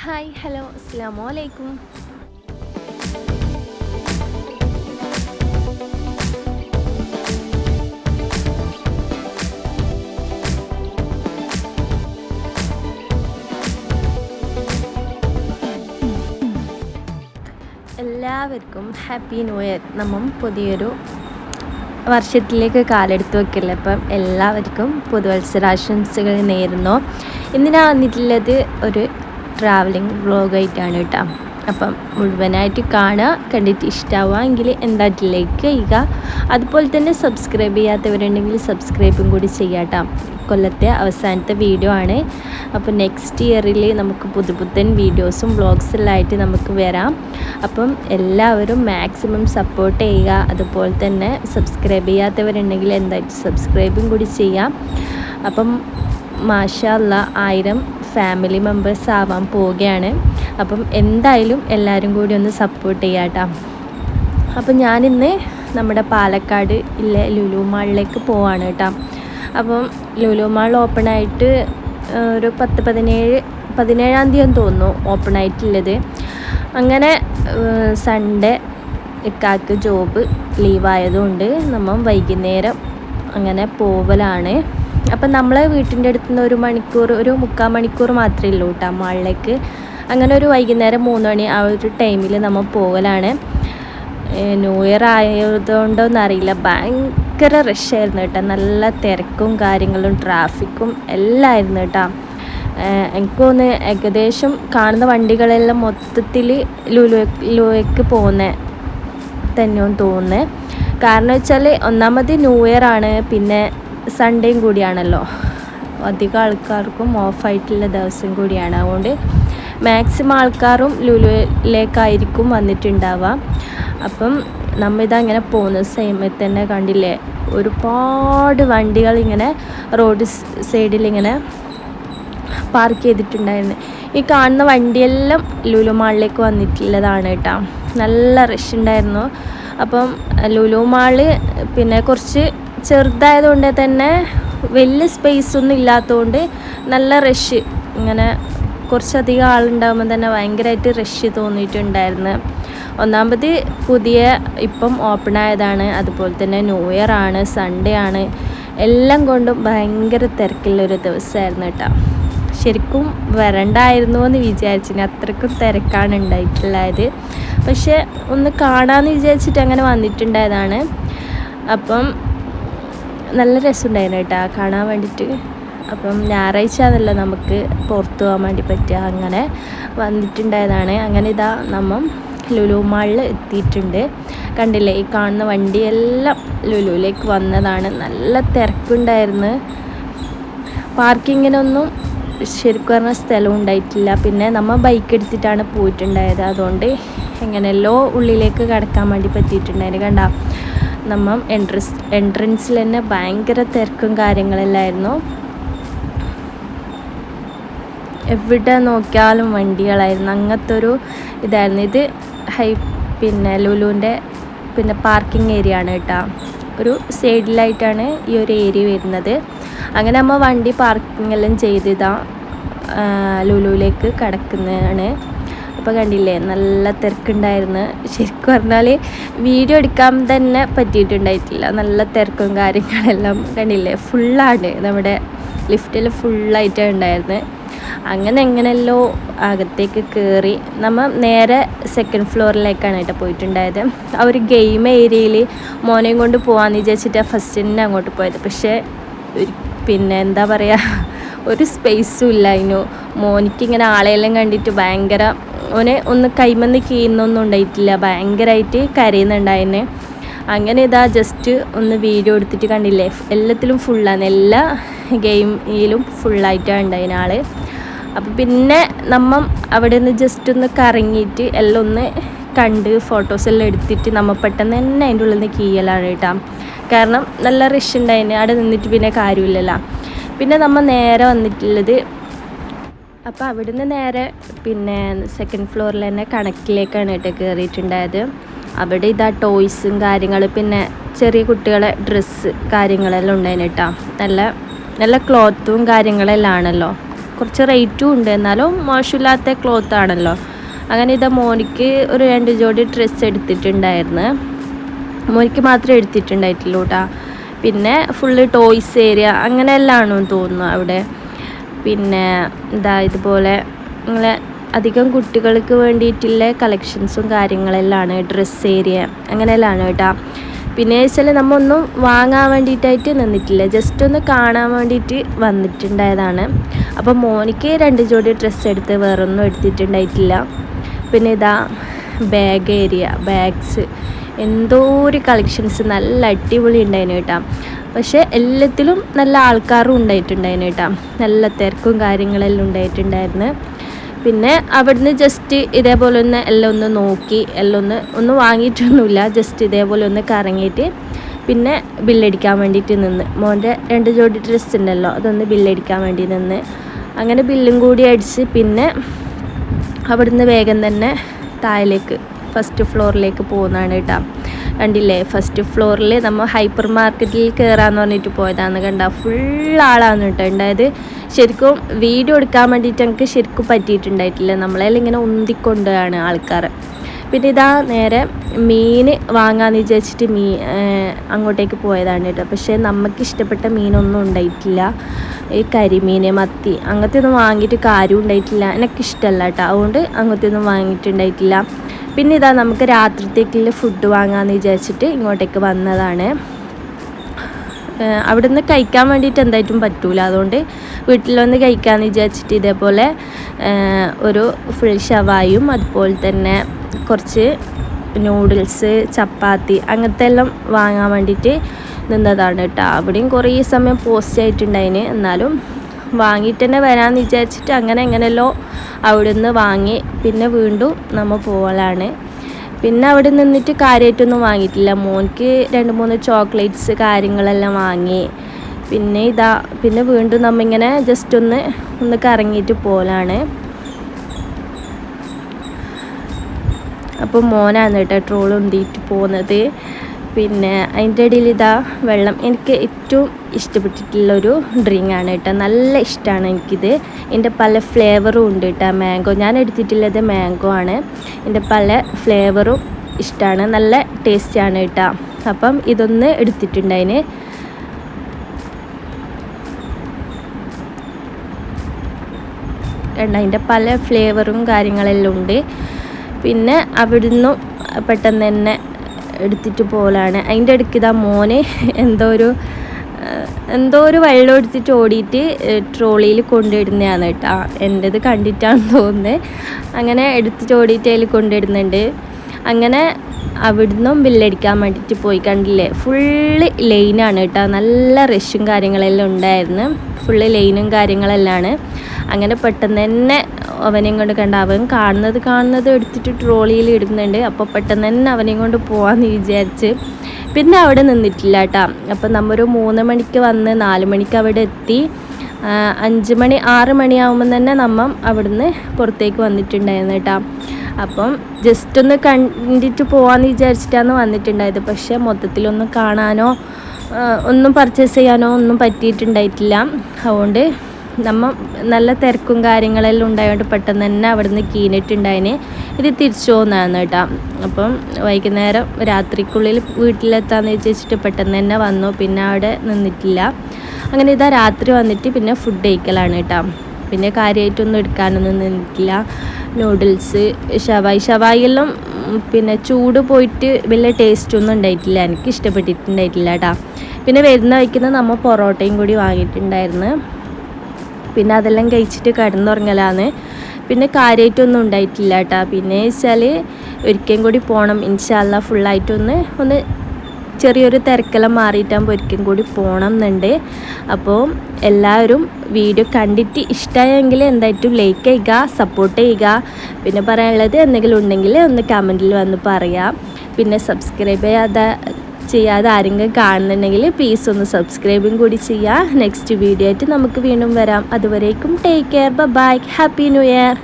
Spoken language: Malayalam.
ഹായ് ഹലോ അസ്സാമു അലൈക്കും എല്ലാവർക്കും ഹാപ്പി ന്യൂ ഇയർ നമ്മൾ പുതിയൊരു വർഷത്തിലേക്ക് കാലെടുത്ത് വെക്കില്ല അപ്പം എല്ലാവർക്കും പുതുവത്സരാശംസകൾ നേരുന്നു. ഇന്ന് ഞാൻ വന്നിട്ടുള്ളത് ഒരു ട്രാവലിംഗ് വ്ളോഗായിട്ടാണ് കേട്ടോ. അപ്പം മുഴുവനായിട്ട് കാണുക കണ്ടിട്ട് ഇഷ്ടമാവുമെങ്കിൽ എന്തായിട്ട് ലൈക്ക് ചെയ്യുക അതുപോലെ തന്നെ സബ്സ്ക്രൈബ് ചെയ്യാത്തവരുണ്ടെങ്കിൽ സബ്സ്ക്രൈബും കൂടി ചെയ്യാട്ടോ കൊല്ലത്തെ അവസാനത്തെ വീഡിയോ ആണ്. അപ്പോൾ നെക്സ്റ്റ് ഇയറിൽ നമുക്ക് പുതു പുത്തൻ വീഡിയോസും വ്ളോഗ്സെല്ലാമായിട്ട് നമുക്ക് വരാം. അപ്പം എല്ലാവരും മാക്സിമം സപ്പോർട്ട് ചെയ്യുക. അതുപോലെ തന്നെ സബ്സ്ക്രൈബ് ചെയ്യാത്തവരുണ്ടെങ്കിൽ എന്താ സബ്സ്ക്രൈബും കൂടി ചെയ്യാം അപ്പം മാഷല്ല ആയിരം ഫാമിലി മെമ്പേഴ്സ് ആവാൻ പോവുകയാണ്. അപ്പം എന്തായാലും എല്ലാവരും കൂടി ഒന്ന് സപ്പോർട്ട് ചെയ്യാം കേട്ടോ അപ്പം ഞാനിന്ന് നമ്മുടെ പാലക്കാട് ഇല്ലേ ലുലു മാളിലേക്ക് പോവാണ് കേട്ടോ അപ്പം ലുലു മാൾ ഓപ്പൺ ആയിട്ട് ഒരു പത്ത് പതിനേഴ് പതിനേഴാം തീയതി തോന്നുന്നു ഓപ്പൺ ആയിട്ടുള്ളത്. അങ്ങനെ സൺഡേ ഇക്കാക്ക് ജോബ് ലീവായതുകൊണ്ട് നമ്മൾ വൈകുന്നേരം അങ്ങനെ പോവലാണ്. അപ്പം നമ്മളെ വീട്ടിന്റെ അടുത്ത് നിന്ന് ഒരു മണിക്കൂർ ഒരു മുക്കാൽ മണിക്കൂർ മാത്രമേ ഉള്ളൂ കേട്ടോ മാളിലേക്ക്. അങ്ങനെ ഒരു വൈകുന്നേരം മൂന്ന് മണി ആ ഒരു ടൈമിൽ നമ്മൾ പോകലാണ്. ന്യൂ ഇയർ ആയതുകൊണ്ടോന്നും അറിയില്ല ഭയങ്കര റഷായിരുന്നു കേട്ടോ നല്ല തിരക്കും കാര്യങ്ങളും ട്രാഫിക്കും എല്ലാം ആയിരുന്നു കേട്ടോ എനിക്കൊന്ന് ഏകദേശം കാണുന്ന വണ്ടികളെല്ലാം മൊത്തത്തിൽ ലുലു ലുവയ്ക്ക് പോകുന്ന തന്നെയും തോന്നുന്നത് കാരണം വെച്ചാൽ ഒന്നാമത് ന്യൂ ഇയർ ആണ്. പിന്നെ സൺഡേയും കൂടിയാണല്ലോ. അധികം ആൾക്കാർക്കും ഓഫായിട്ടുള്ള ദിവസം കൂടിയാണ്. അതുകൊണ്ട് മാക്സിമം ആൾക്കാരും ലുലുവിലേക്കായിരിക്കും വന്നിട്ടുണ്ടാവുക. അപ്പം നമ്മ ഇതങ്ങനെ പോകുന്ന സമയത്ത് തന്നെ കണ്ടില്ലേ? ഒരുപാട് വണ്ടികൾ ഇങ്ങനെ റോഡ് സൈഡിൽ ഇങ്ങനെ പാർക്ക് ചെയ്തിട്ടുണ്ടായിരുന്നു. ഈ കാണുന്ന വണ്ടിയെല്ലാം ലുലു മാളിലേക്ക് വന്നിട്ടുള്ളതാണ് കേട്ടോ. നല്ല റഷ് ഉണ്ടായിരുന്നു. അപ്പം ലുലു മാൾ പിന്നെ കുറച്ച് ചെറുതായതുകൊണ്ട് തന്നെ വലിയ സ്പേസ് ഒന്നും ഇല്ലാത്തതുകൊണ്ട് നല്ല റഷ് ഇങ്ങനെ കുറച്ചധികം ആളുണ്ടാകുമ്പോൾ തന്നെ ഭയങ്കരമായിട്ട് റഷ് തോന്നിയിട്ടുണ്ടായിരുന്നു. ഒന്നാമത് പുതിയ ഇപ്പം ഓപ്പൺ ആയതാണ്. അതുപോലെ തന്നെ ന്യൂ ഇയർ ആണ് സൺഡേ ആണ്. എല്ലാം കൊണ്ടും ഭയങ്കര തിരക്കുള്ളൊരു ദിവസമായിരുന്നു കേട്ടോ. ശരിക്കും വരണ്ടായിരുന്നു എന്ന് വിചാരിച്ചിന്. അത്രക്കും തിരക്കാണ് ഉണ്ടായിട്ടുള്ളത്. പക്ഷെ ഒന്ന് കാണാമെന്ന് വിചാരിച്ചിട്ട് അങ്ങനെ വന്നിട്ടുണ്ടായതാണ്. അപ്പം നല്ല രസമുണ്ടായിരുന്നു കേട്ടോ കാണാൻ വേണ്ടിയിട്ട്. അപ്പം ഞായറാഴ്ച ആണല്ലോ നമുക്ക് പുറത്തു പോകാൻ വേണ്ടി പറ്റുക. അങ്ങനെ വന്നിട്ടുണ്ടായതാണ്. അങ്ങനെ ഇതാ നമ്മൾ ലുലു മാളിൽ എത്തിയിട്ടുണ്ട്. കണ്ടില്ലേ ഈ കാണുന്ന വണ്ടിയെല്ലാം ലുലുവിലേക്ക് വന്നതാണ്. നല്ല തിരക്കുണ്ടായിരുന്നു. പാർക്കിങ്ങിനൊന്നും ശരിക്കും പറഞ്ഞ സ്ഥലം ഉണ്ടായിട്ടില്ല. പിന്നെ നമ്മൾ ബൈക്ക് എടുത്തിട്ടാണ് പോയിട്ടുണ്ടായത്. അതുകൊണ്ട് എങ്ങനെയല്ലോ ഉള്ളിലേക്ക് കടക്കാൻ വേണ്ടി പറ്റിയിട്ടുണ്ടായിരുന്നു. കണ്ട? നമ്മൾ എൻട്രസ് എൻട്രൻസിൽ തന്നെ ഭയങ്കര തിരക്കും കാര്യങ്ങളെല്ലായിരുന്നു. എവിടെ നോക്കിയാലും വണ്ടികളായിരുന്നു. അങ്ങനത്തെ ഒരു ഇതായിരുന്നു. ഇത് ഹൈ പിന്നെ ലുലുവിന്റെ പിന്നെ പാർക്കിംഗ് ഏരിയ ആണ് കേട്ടോ. ഒരു സൈഡിലായിട്ടാണ് ഈ ഒരു ഏരിയ വരുന്നത്. അങ്ങനെ നമ്മൾ വണ്ടി പാർക്കിംഗ് എല്ലാം ചെയ്തിതാ ലുലുവിലേക്ക് കടക്കുന്നതാണ്. അപ്പോൾ കണ്ടില്ലേ നല്ല തിരക്കുണ്ടായിരുന്നു. ശരിക്കും പറഞ്ഞാൽ വീഡിയോ എടുക്കാൻ തന്നെ പറ്റിയിട്ടുണ്ടായിട്ടില്ല. നല്ല തിരക്കും കാര്യങ്ങളെല്ലാം കണ്ടില്ലേ ഫുള്ളാണ് നമ്മുടെ ലിഫ്റ്റിൽ ഫുള്ളായിട്ടാണ് ഉണ്ടായിരുന്നത് അങ്ങനെ എങ്ങനെയല്ലോ അകത്തേക്ക് കയറി നമ്മൾ നേരെ സെക്കൻഡ് ഫ്ലോറിലേക്കാണ് കേട്ടോ പോയിട്ടുണ്ടായത്. ആ ഒരു ഗെയിം ഏരിയയിൽ മോനെയും കൊണ്ട് പോകാമെന്ന് വിചാരിച്ചിട്ടാണ് ഫസ്റ്റ് തന്നെ അങ്ങോട്ട് പോയത്. പക്ഷേ പിന്നെ എന്താ പറയുക ഒരു സ്പേസും ഇല്ല അതിനു മോനിക്ക് ഇങ്ങനെ ആളെയെല്ലാം കണ്ടിട്ട് ഭയങ്കര ഓനെ ഒന്ന് കൈമന്ന് കീയുന്നൊന്നും ഉണ്ടായിട്ടില്ല. ഭയങ്കരമായിട്ട് കരയുന്നുണ്ടായിന് അങ്ങനെ ഇതാ ജസ്റ്റ് ഒന്ന് വീഡിയോ എടുത്തിട്ട് കണ്ടില്ലേ? എല്ലാത്തിലും ഫുള്ളാണ് എല്ലാ ഗെയിമിലും ഫുള്ളായിട്ടാണ് ഉണ്ടായിരുന്ന ആൾ അപ്പോൾ പിന്നെ നമ്മൾ അവിടെ നിന്ന് ജസ്റ്റ് ഒന്ന് കറങ്ങിയിട്ട് എല്ലാം ഒന്ന് കണ്ട് ഫോട്ടോസ് എല്ലാം എടുത്തിട്ട് നമ്മൾ പെട്ടെന്ന് തന്നെ അതിന്റെ ഉള്ളിൽ നിന്ന് കീയലാണ് കേട്ടോ. കാരണം നല്ല റിഷ് ഉണ്ടായിന് അവിടെ നിന്നിട്ട് പിന്നെ കാര്യമില്ലല്ലോ. പിന്നെ നമ്മൾ നേരെ വന്നിട്ടുള്ളത് അപ്പോൾ അവിടുന്ന് നേരെ പിന്നെ സെക്കൻഡ് ഫ്ലോറിൽ തന്നെ കണക്കിലേക്കാണ് കേട്ടോ കയറിയിട്ടുണ്ടായത് അവിടെ ഇതാ ടോയ്സും കാര്യങ്ങൾ പിന്നെ ചെറിയ കുട്ടികളെ ഡ്രസ്സ് കാര്യങ്ങളെല്ലാം ഉണ്ടായിന് കേട്ടോ. നല്ല നല്ല ക്ലോത്തും കാര്യങ്ങളെല്ലാം ആണല്ലോ. കുറച്ച് റേറ്റും ഉണ്ട് എന്നാലും മോശമില്ലാത്ത ക്ലോത്ത് ആണല്ലോ. അങ്ങനെ ഇതാ മോനിക്ക് ഒരു രണ്ട് ജോഡി ഡ്രസ്സ് എടുത്തിട്ടുണ്ടായിരുന്നു. മോനിക്ക് മാത്രമേ എടുത്തിട്ടുണ്ടായിട്ടുള്ളൂ കേട്ടോ. പിന്നെ ഫുള്ള് ടോയ്സ് ഏരിയ അങ്ങനെയെല്ലാം ആണെന്ന് തോന്നുന്നു അവിടെ. പിന്നെ എന്താ ഇതുപോലെ ഇങ്ങനെ അധികം കുട്ടികൾക്ക് വേണ്ടിയിട്ടുള്ള കളക്ഷൻസും കാര്യങ്ങളെല്ലാം ഡ്രസ്സ് ഏരിയ അങ്ങനെയെല്ലാം കേട്ടോ. പിന്നെ വെച്ചാൽ നമ്മൊന്നും വാങ്ങാൻ വേണ്ടിയിട്ടായിട്ട് നിന്നിട്ടില്ല. ജസ്റ്റ് ഒന്ന് കാണാൻ വേണ്ടിയിട്ട് വന്നിട്ടുണ്ടായതാണ്. അപ്പോൾ മോനിക്ക് രണ്ട് ജോഡി ഡ്രസ്സ് എടുത്ത് വേറൊന്നും എടുത്തിട്ടുണ്ടായിട്ടില്ല. പിന്നെ ഇതാ ബാഗ് ഏരിയ ബാഗ്സ് എന്തോ ഒരു കളക്ഷൻസ് നല്ല അടിപൊളി ഉണ്ടായിരുന്നു കേട്ടോ. പക്ഷേ എല്ലാത്തിലും നല്ല ആൾക്കാരും ഉണ്ടായിട്ടുണ്ടായിരുന്നു കേട്ടോ. നല്ല തിരക്കും കാര്യങ്ങളെല്ലാം ഉണ്ടായിട്ടുണ്ടായിരുന്നു. പിന്നെ അവിടുന്ന് ജസ്റ്റ് ഇതേപോലെ ഒന്ന് എല്ലാം ഒന്ന് നോക്കി എല്ലാം ഒന്ന് ഒന്നും വാങ്ങിയിട്ടൊന്നുമില്ല. ജസ്റ്റ് ഇതേപോലെ ഒന്ന് കറങ്ങിയിട്ട് പിന്നെ ബില്ലടിക്കാൻ വേണ്ടിയിട്ട് നിന്ന്. മോന്റെ രണ്ട് ജോഡി ഡ്രസ്സ് ഉണ്ടല്ലോ അതൊന്ന് ബില്ലടിക്കാൻ വേണ്ടി നിന്ന്. അങ്ങനെ ബില്ലും കൂടി അടിച്ച് പിന്നെ അവിടുന്ന് വേഗം തന്നെ താഴേക്ക് ഫസ്റ്റ് ഫ്ലോറിലേക്ക് പോകുന്നതാണ് കേട്ടോ. കണ്ടില്ലേ? ഫസ്റ്റ് ഫ്ലോറിൽ നമ്മൾ ഹൈപ്പർ മാർക്കറ്റിൽ കയറാന്ന് പറഞ്ഞിട്ട് പോയതാണ് കണ്ട? ഫുൾ ആളാണ് കേട്ടോ. ഉണ്ടായത് ശരിക്കും വീഡിയോ എടുക്കാൻ വേണ്ടിയിട്ട് ഞങ്ങൾക്ക് ശരിക്കും പറ്റിയിട്ടുണ്ടായിട്ടില്ല. നമ്മളെല്ലാം ഇങ്ങനെ ഉന്തിക്കൊണ്ടാണ് ആൾക്കാർ. പിന്നെ ഇതാ നേരെ മീൻ വാങ്ങാന്ന് വിചാരിച്ചിട്ട് മീ അങ്ങോട്ടേക്ക് പോയതാണ് കേട്ടോ. പക്ഷേ നമുക്ക് ഇഷ്ടപ്പെട്ട മീനൊന്നും ഉണ്ടായിട്ടില്ല. ഈ കരിമീൻ മത്തി അങ്ങനത്തെ ഒന്നും വാങ്ങിയിട്ട് കാര്യം ഉണ്ടായിട്ടില്ല. എനിക്കിഷ്ടമല്ല കേട്ടോ. അതുകൊണ്ട് അങ്ങനത്തെ ഒന്നും വാങ്ങിയിട്ടുണ്ടായിട്ടില്ല. പിന്നെ ഇതാ നമുക്ക് രാത്രിത്തേക്കുള്ള ഫുഡ് വാങ്ങാമെന്ന് വിചാരിച്ചിട്ട് ഇങ്ങോട്ടേക്ക് വന്നതാണ്. അവിടുന്ന് കഴിക്കാൻ വേണ്ടിയിട്ട് എന്തായിട്ടും പറ്റൂല. അതുകൊണ്ട് വീട്ടിൽ വന്ന് കഴിക്കാമെന്ന് വിചാരിച്ചിട്ട് ഇതേപോലെ ഒരു ഫുൾ ഷവായും അതുപോലെ തന്നെ കുറച്ച് നൂഡിൽസ് ചപ്പാത്തി അങ്ങനത്തെ എല്ലാം വാങ്ങാൻ വേണ്ടിയിട്ട് നിന്നതാണ് കേട്ടോ. അവിടെയും കുറേ സമയം പോസ്റ്റ് ആയിട്ടുണ്ടായിന്. എന്നാലും വാങ്ങിയിട്ട് തന്നെ വരാമെന്ന് വിചാരിച്ചിട്ട് അങ്ങനെ എങ്ങനെയല്ലോ അവിടുന്ന് വാങ്ങി. പിന്നെ വീണ്ടും നമ്മൾ പോകലാണ് പിന്നെ അവിടെ നിന്നിട്ട് കാര്യമായിട്ടൊന്നും വാങ്ങിയിട്ടില്ല. മോൻക്ക് രണ്ട് മൂന്ന് ചോക്ലേറ്റ്സ് കാര്യങ്ങളെല്ലാം വാങ്ങി. പിന്നെ ഇതാ പിന്നെ വീണ്ടും നമ്മിങ്ങനെ ജസ്റ്റ് ഒന്ന് ഒന്ന് കറങ്ങിയിട്ട് പോലാണ്. അപ്പോൾ മോനാണ് കേട്ടോ ട്രോൾ ഉന്തിയിട്ട് പോകുന്നത് പിന്നെ അതിന്റെ ഇടയിൽ ഇതാ വെള്ളം. എനിക്ക് ഏറ്റവും ഇഷ്ടപ്പെട്ടിട്ടുള്ളൊരു ഡ്രിങ്ക് ആണ് കേട്ടോ. നല്ല ഇഷ്ടമാണ് എനിക്കിത്. എന്റെ പല ഫ്ലേവറും ഉണ്ട് കേട്ടോ മാംഗോ. ഞാൻ എടുത്തിട്ടുള്ളത് മാംഗോ ആണ്. എന്റെ പല ഫ്ലേവറും ഇഷ്ടമാണ് നല്ല ടേസ്റ്റാണ് കേട്ടോ. അപ്പം ഇതൊന്ന് എടുത്തിട്ടുണ്ടതിന് അതിന്റെ പല ഫ്ലേവറും കാര്യങ്ങളെല്ലാം ഉണ്ട്. പിന്നെ അവിടുന്ന് പെട്ടെന്ന് തന്നെ എടുത്തിട്ട് പോലാണ്. അതിന്റെ ഇടയ്ക്ക് ഇതാ മോനെ എന്തോ ഒരു എന്തോ ഒരു വെള്ളം എടുത്തിട്ട് ഓടിയിട്ട് ട്രോളിയിൽ കൊണ്ടിടുന്നതാണ് കേട്ടോ. എന്റെത് കണ്ടിട്ടാണ് തോന്നുന്നത് അങ്ങനെ എടുത്തിട്ട് ഓടിയിട്ട് അതിൽ കൊണ്ടിടുന്നുണ്ട് അങ്ങനെ അവിടുന്നും ബില്ലടിക്കാൻ വേണ്ടിയിട്ട് പോയി കണ്ടില്ലേ? ഫുള്ള് ലൈനാണ് കേട്ടോ. നല്ല റഷും കാര്യങ്ങളെല്ലാം ഉണ്ടായിരുന്നു. ഫുള്ള് ലൈനും കാര്യങ്ങളെല്ലാം അങ്ങനെ പെട്ടെന്ന് തന്നെ അവനെയും കൊണ്ട് കണ്ട അവൻ കാണുന്നത് കാണുന്നത് എടുത്തിട്ട് ട്രോളിയിൽ ഇടുന്നുണ്ട്. അപ്പോൾ പെട്ടെന്ന് തന്നെ അവനെയും കൊണ്ട് പോകാമെന്ന് വിചാരിച്ച് പിന്നെ അവിടെ നിന്നിട്ടില്ല കേട്ടോ. അപ്പം നമ്മൊരു മൂന്ന് മണിക്ക് വന്ന് നാല് മണിക്ക് അവിടെ എത്തി. അഞ്ച് മണി ആറ് മണിയാവുമ്പം തന്നെ നമ്മൾ അവിടുന്ന് പുറത്തേക്ക് വന്നിട്ടുണ്ടായിരുന്നു കേട്ടോ. അപ്പം ജസ്റ്റ് ഒന്ന് കണ്ടിട്ട് പോകാമെന്ന് വിചാരിച്ചിട്ടാണ് വന്നിട്ടുണ്ടായത്. പക്ഷേ മൊത്തത്തിലൊന്നും കാണാനോ ഒന്നും പർച്ചേസ് ചെയ്യാനോ ഒന്നും പറ്റിയിട്ടുണ്ടായിട്ടില്ല. അതുകൊണ്ട് നമ്മ നല്ല തിരക്കും കാര്യങ്ങളെല്ലാം ഉണ്ടായതുകൊണ്ട് പെട്ടെന്ന് തന്നെ അവിടുന്ന് കീനിട്ടുണ്ടായിന് ഇത് തിരിച്ചു പോകുന്നതാണ് കേട്ടോ. അപ്പം വൈകുന്നേരം രാത്രിക്കുള്ളിൽ വീട്ടിലെത്താന്ന് വിചാരിച്ചിട്ട് പെട്ടെന്ന് തന്നെ വന്നു. പിന്നെ അവിടെ നിന്നിട്ടില്ല. അങ്ങനെ ഇതാ രാത്രി വന്നിട്ട് പിന്നെ ഫുഡ് കഴിക്കലാണ് കേട്ടോ. പിന്നെ കാര്യമായിട്ടൊന്നും എടുക്കാനൊന്നും നിന്നിട്ടില്ല. നൂഡിൽസ് ഷവായി ഷവായിയെല്ലാം പിന്നെ ചൂട് പോയിട്ട് വലിയ ടേസ്റ്റൊന്നും ഉണ്ടായിട്ടില്ല. എനിക്ക് ഇഷ്ടപ്പെട്ടിട്ടുണ്ടായിട്ടില്ല കേട്ടോ. പിന്നെ വരുന്ന വയ്ക്കുന്ന നമ്മൾ പൊറോട്ടയും കൂടി വാങ്ങിയിട്ടുണ്ടായിരുന്നു. പിന്നെ അതെല്ലാം കഴിച്ചിട്ട് കിടന്നുറങ്ങലാണ് പിന്നെ കാര്യമായിട്ടൊന്നും ഉണ്ടായിട്ടില്ല കേട്ടോ പിന്നെ വെച്ചാൽ ഒരിക്കലും കൂടി പോകണം ഇൻഷാല്ല ഫുള്ളായിട്ടൊന്ന് ഒന്ന് ചെറിയൊരു തിരക്കെല്ലാം മാറിയിട്ടാകുമ്പോൾ ഒരിക്കലും കൂടി പോകണം എന്നുണ്ട് അപ്പോൾ എല്ലാവരും വീഡിയോ കണ്ടിട്ട് ഇഷ്ടമായെങ്കിൽ എന്തായിട്ടും ലൈക്ക് ചെയ്യുക സപ്പോർട്ട് ചെയ്യുക. പിന്നെ പറയാനുള്ളത് എന്തെങ്കിലും ഉണ്ടെങ്കിൽ ഒന്ന് കമന്റിൽ വന്ന് പറയാം. പിന്നെ സബ്സ്ക്രൈബ് ചെയ്യാതെ ചെയ്യാതെ ആരെങ്കിലും കാണുന്നുണ്ടെങ്കിൽ പ്ലീസ് ഒന്ന് സബ്സ്ക്രൈബും കൂടി ചെയ്യുക. നെക്സ്റ്റ് വീഡിയോ ആയിട്ട് നമുക്ക് വീണ്ടും വരാം. അതുവരേക്കും take care bye happy new year